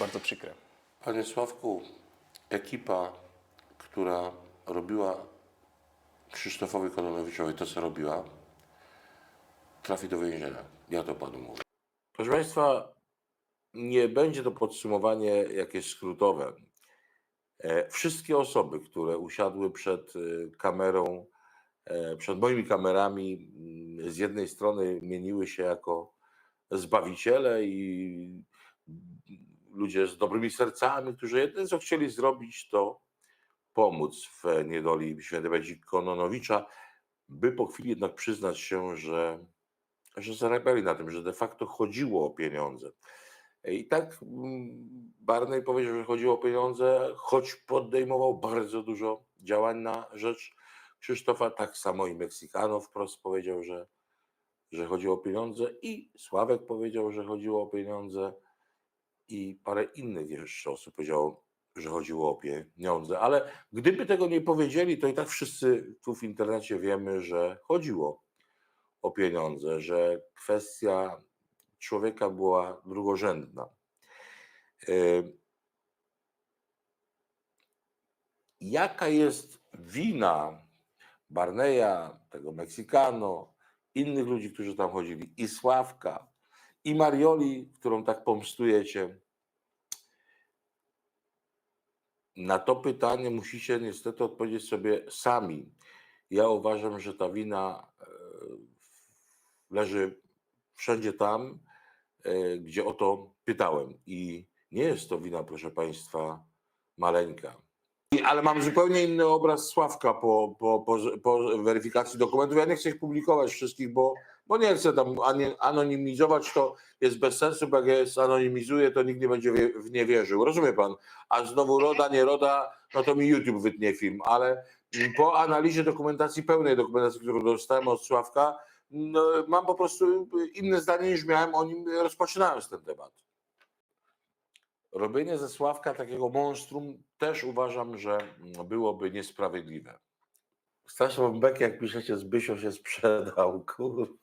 Bardzo przykre. Panie Sławku, ekipa, która robiła Krzysztofowi Kononowiczowi to, co robiła, trafi do więzienia. Ja to panu mówię. Proszę Państwa, nie będzie to podsumowanie jakieś skrótowe. E, Wszystkie osoby, które usiadły przed e, kamerą, e, przed moimi kamerami, mm, z jednej strony mieniły się jako zbawiciele i ludzie z dobrymi sercami, którzy jedyne co chcieli zrobić, to pomóc w niedoli świętego Kononowicza, by po chwili jednak przyznać się, że, że zarabiali na tym, że de facto chodziło o pieniądze. I tak mm, Barney powiedział, że chodziło o pieniądze, choć podejmował bardzo dużo działań na rzecz Krzysztofa, tak samo i Meksykano wprost powiedział, że, że chodziło o pieniądze i Sławek powiedział, że chodziło o pieniądze i parę innych jeszcze osób powiedziało, że chodziło o pieniądze, ale gdyby tego nie powiedzieli, to i tak wszyscy tu w internecie wiemy, że chodziło o pieniądze, że kwestia człowieka była drugorzędna. Yy, Jaka jest wina Barneya, tego Meksykano, innych ludzi, którzy tam chodzili, i Sławka, i Marioli, którą tak pomstujecie? Na to pytanie musicie niestety odpowiedzieć sobie sami. Ja uważam, że ta wina e, leży wszędzie tam, e, gdzie o to pytałem. I nie jest to wina, proszę Państwa, maleńka. Ale mam zupełnie inny obraz Sławka po, po, po, po weryfikacji dokumentów. Ja nie chcę ich publikować wszystkich, bo, bo nie chcę tam anonimizować, to jest bez sensu, bo jak ja je zanonimizuję, to nikt nie będzie w nie wierzył. Rozumie pan? A znowu roda, nie roda, no to mi YouTube wytnie film, ale po analizie dokumentacji, pełnej dokumentacji, którą dostałem od Sławka, no, mam po prostu inne zdanie niż miałem o nim rozpoczynając ten temat. Robienie ze Sławka takiego monstrum też uważam, że byłoby niesprawiedliwe. Straszną bekę, jak piszecie, Zbysio się sprzedał. Kur...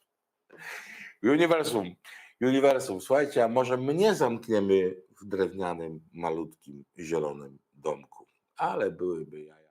Uniwersum. Uniwersum. Słuchajcie, a może mnie zamkniemy w drewnianym, malutkim, zielonym domku? Ale byłyby jaja.